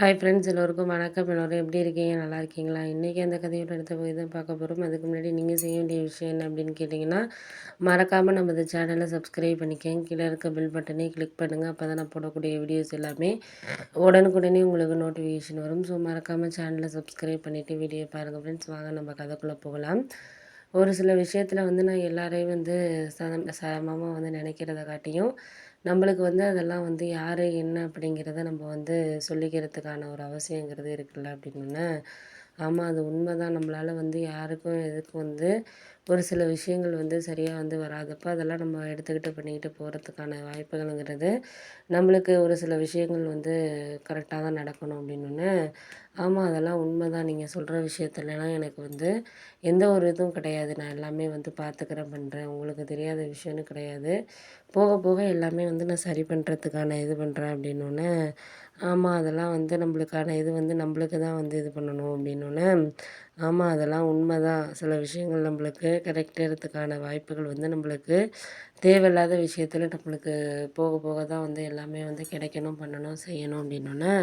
Hi friends எல்லோருக்கும் வணக்கம். எல்லோரும் எப்படி இருக்கீங்க? நல்லா இருக்கீங்களா? இன்றைக்கி அந்த கதையோட எடுத்த போய் தான் பார்க்க போகிறோம் அதுக்கு முன்னாடி நீங்கள் செய்ய வேண்டிய விஷயம் என்ன அப்படின்னு கேட்டிங்கன்னா மறக்காமல் நம்ம இந்த சேனலை சப்ஸ்கிரைப் பண்ணிக்கங்க. கீழே இருக்க பில் பட்டனே கிளிக் பண்ணுங்கள் அப்போ தான் நான் போடக்கூடிய வீடியோஸ் எல்லாமே உடனுக்குடனே உங்களுக்கு நோட்டிஃபிகேஷன் வரும். ஸோ மறக்காமல் சேனலை சப்ஸ்கிரைப் பண்ணிவிட்டு வீடியோ பாருங்கள் ஃப்ரெண்ட்ஸ் வாங்க நம்ம கதைக்குள்ளே போகலாம். ஒரு சில விஷயத்தில் வந்து நான் எல்லாரையும் வந்து சம சமமாக வந்து நினைக்கிறத காட்டியும் நம்மளுக்கு வந்து அதெல்லாம் வந்து யார் என்ன அப்படிங்கிறத நம்ம வந்து சொல்லிக்கிறதுக்கான ஒரு அவசியங்கிறது இருக்குல்ல அப்படின்னோடனே ஆமாம் அது உண்மை தான் நம்மளால் வந்து யாருக்கும் எதுக்கும் வந்து ஒரு சில விஷயங்கள் வந்து சரியாக வந்து வராதப்போ அதெல்லாம் நம்ம எடுத்துக்கிட்டு பண்ணிக்கிட்டு போகிறதுக்கான வாய்ப்புகள்ங்கிறது நம்மளுக்கு ஒரு சில விஷயங்கள் வந்து கரெக்டாக தான் நடக்கணும் அப்படின்னு ஆமாம் அதெல்லாம் உண்மை தான் நீங்கள் சொல்கிற விஷயத்துலலாம் எனக்கு வந்து எந்த ஒரு இதுவும் கிடையாது. நான் எல்லாமே வந்து பார்த்துக்கிறேன் பண்ணுறேன் உங்களுக்கு தெரியாத விஷயம்னு கிடையாது. போக போக எல்லாமே வந்து நான் சரி பண்ணுறதுக்கான இது பண்ணுறேன் அப்படின்னோடனே ஆமாம் அதெல்லாம் வந்து நம்மளுக்கான இது வந்து நம்மளுக்கு தான் வந்து இது பண்ணணும் அப்படின்னோடனே ஆமாம் அதெல்லாம் உண்மை தான் சில விஷயங்கள் நம்மளுக்கு கிடைக்கிறதுக்கான வாய்ப்புகள் வந்து நம்மளுக்கு தேவையில்லாத விஷயத்தில் நம்மளுக்கு போக போக தான் வந்து எல்லாமே வந்து கிடைக்கணும் பண்ணணும் செய்யணும் அப்படின்னோன்னே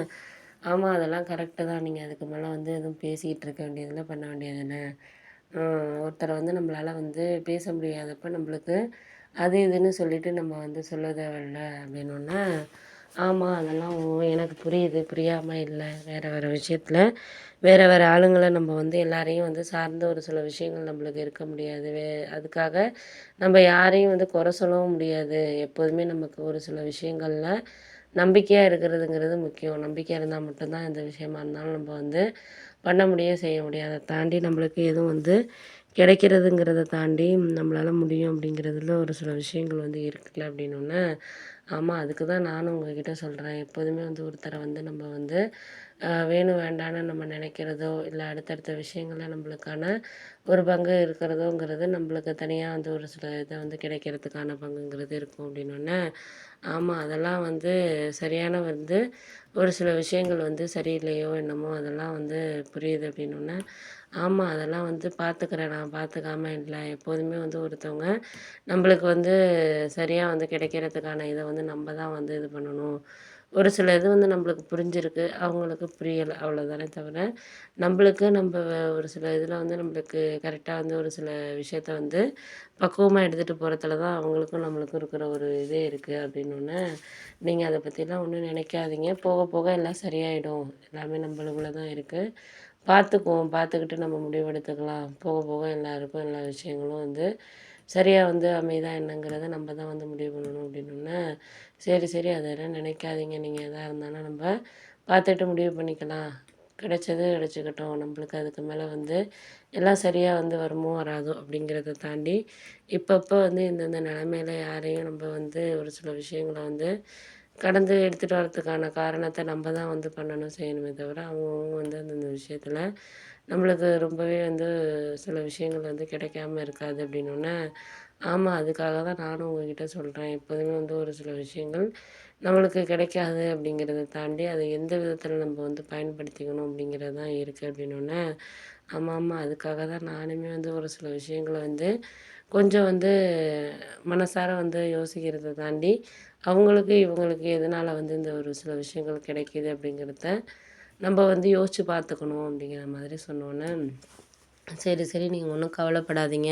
ஆமாம் அதெல்லாம் கரெக்டு தான். நீங்கள் அதுக்கு மேலே வந்து எதுவும் பேசிக்கிட்டு இருக்க வேண்டியதில்லை பண்ண வேண்டியதுன்னு ஒருத்தரை வந்து நம்மளால் வந்து பேச முடியாதப்போ நம்மளுக்கு அது இதுன்னு சொல்லிவிட்டு நம்ம வந்து சொல்ல தேவையில்ல அப்படின்னோடனே ஆமாம் அதெல்லாம் எனக்கு புரியுது. புரியாமல் இல்லை. வேறு வேறு விஷயத்தில் வேறு வேறு ஆளுங்களை நம்ம வந்து எல்லாரையும் வந்து சார்ந்த ஒரு சில விஷயங்கள் நம்மளுக்கு இருக்க முடியாது. வே அதுக்காக நம்ம யாரையும் வந்து குறை சொல்லவும் முடியாது. எப்போதுமே நமக்கு ஒரு சில விஷயங்களில் நம்பிக்கையாக இருக்கிறதுங்கிறது முக்கியம். நம்பிக்கை இருந்தால் மட்டும்தான் எந்த விஷயமா இருந்தாலும் நம்ம வந்து பண்ண முடியும் செய்ய முடியும். அதை தாண்டி நம்மளுக்கு எதுவும் வந்து கிடைக்கிறதுங்கிறத தாண்டி நம்மளால் முடியும் அப்படிங்கிறதுல ஒரு சில விஷயங்கள் வந்து இருக்குல்ல அப்படின்னோடனே ஆமாம் அதுக்கு தான் நானும் உங்ககிட்ட சொல்கிறேன் எப்போதுமே வந்து ஒருத்தரை வந்து நம்ம வந்து வேணும் வேண்டான்னு நம்ம நினைக்கிறதோ இல்லை அடுத்தடுத்த விஷயங்களில் நம்மளுக்கான ஒரு பங்கு இருக்கிறதோங்கிறது நம்மளுக்கு தனியாக வந்து ஒரு சில இதை வந்து கிடைக்கிறதுக்கான பங்குங்கிறது இருக்கும் அப்படின்னோடனே ஆமாம் அதெல்லாம் வந்து சரியான வந்து ஒரு சில விஷயங்கள் வந்து சரியில்லையோ என்னமோ அதெல்லாம் வந்து புரியுது அப்படின்னோடனே ஆமாம் அதெல்லாம் வந்து பார்த்துக்கிறேன் நான் பார்த்துக்காம இல்லை. எப்போதுமே வந்து ஒருத்தவங்க நம்மளுக்கு வந்து சரியாக வந்து கிடைக்கிறதுக்கான இதை வந்து நம்ம தான் வந்து இது பண்ணணும். ஒரு சில இது வந்து நம்மளுக்கு புரிஞ்சிருக்கு. அவங்களுக்கு புரியலை. அவ்வளோதானே தவிர நம்மளுக்கு நம்ம ஒரு சில இதில் வந்து நம்மளுக்கு கரெக்டாக வந்து ஒரு சில விஷயத்த வந்து பக்குவமாக எடுத்துகிட்டு போகிறதுல தான் அவங்களுக்கும் நம்மளுக்கும் இருக்கிற ஒரு இதே இருக்குது அப்படின்னோடனே நீங்கள் அதை பற்றிலாம் ஒன்றும் நினைக்காதீங்க. போக போக எல்லாம் சரியாயிடும். எல்லாமே நம்மளுக்குள்ளே தான் இருக்குது பார்த்துக்குவோம் பார்த்துக்கிட்டு நம்ம முடிவெடுத்துக்கலாம். போக போக எல்லாருக்கும் எல்லா விஷயங்களும் வந்து சரியாக வந்து அமையுதா என்னங்கிறத நம்ம தான் வந்து முடிவு பண்ணணும் அப்படின்னோடனே சரி சரி அதெல்லாம் நினைக்காதீங்க. நீங்கள் எதாக இருந்தாலும் நம்ம பார்த்துட்டு முடிவு பண்ணிக்கலாம். கிடைச்சது கிடச்சிக்கிட்டோம். நம்மளுக்கு அதுக்கு மேலே வந்து எல்லாம் சரியாக வந்து வருமோ வராதோ அப்படிங்கிறத தாண்டி இப்பப்போ வந்து இந்தந்த நிலமையில யாரையும் நம்ம வந்து ஒரு சில விஷயங்களை வந்து கடந்து எடுத்துகிட்டு வரதுக்கான காரணத்தை நம்ம தான் வந்து பண்ணணும் செய்யணுமே தவிர அவங்கவுங்க வந்து அந்தந்த விஷயத்தில் நம்மளுக்கு ரொம்பவே வந்து சில விஷயங்கள் வந்து கிடைக்காம இருக்காது அப்படின்னோடனே ஆமாம் அதுக்காக தான் நானும் உங்ககிட்ட சொல்கிறேன் எப்போதுமே வந்து ஒரு சில விஷயங்கள் நம்மளுக்கு கிடைக்காது அப்படிங்கிறத தாண்டி அதை எந்த விதத்தில் நம்ம வந்து பயன்படுத்திக்கணும் அப்படிங்கிறது தான் இருக்குது அப்படின்னோடனே ஆமாம் ஆமாம் அதுக்காக தான் நானுமே வந்து ஒரு சில விஷயங்களை வந்து கொஞ்சம் வந்து மனசார வந்து யோசிக்கிறத தாண்டி அவங்களுக்கு இவங்களுக்கு எதனால் வந்து இந்த ஒரு சில விஷயங்கள் கிடைக்கிது அப்படிங்கிறத நம்ம வந்து யோசித்து பார்த்துக்கணும் அப்படிங்கிற மாதிரி சொன்னோன்னே சரி சரி நீங்கள் ஒன்றும் கவலைப்படாதீங்க.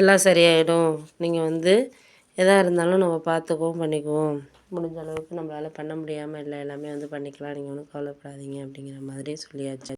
எல்லாம் சரியாயிடும். நீங்கள் வந்து எதாக இருந்தாலும் நம்ம பார்த்துக்குவோம் பண்ணிக்குவோம். முடிஞ்ச அளவுக்கு நம்மளால் பண்ண முடியாமல் இல்லை எல்லாமே வந்து பண்ணிக்கலாம். நீங்கள் ஒன்றும் கவலைப்படாதீங்க அப்படிங்கிற மாதிரி சொல்லியாச்சு.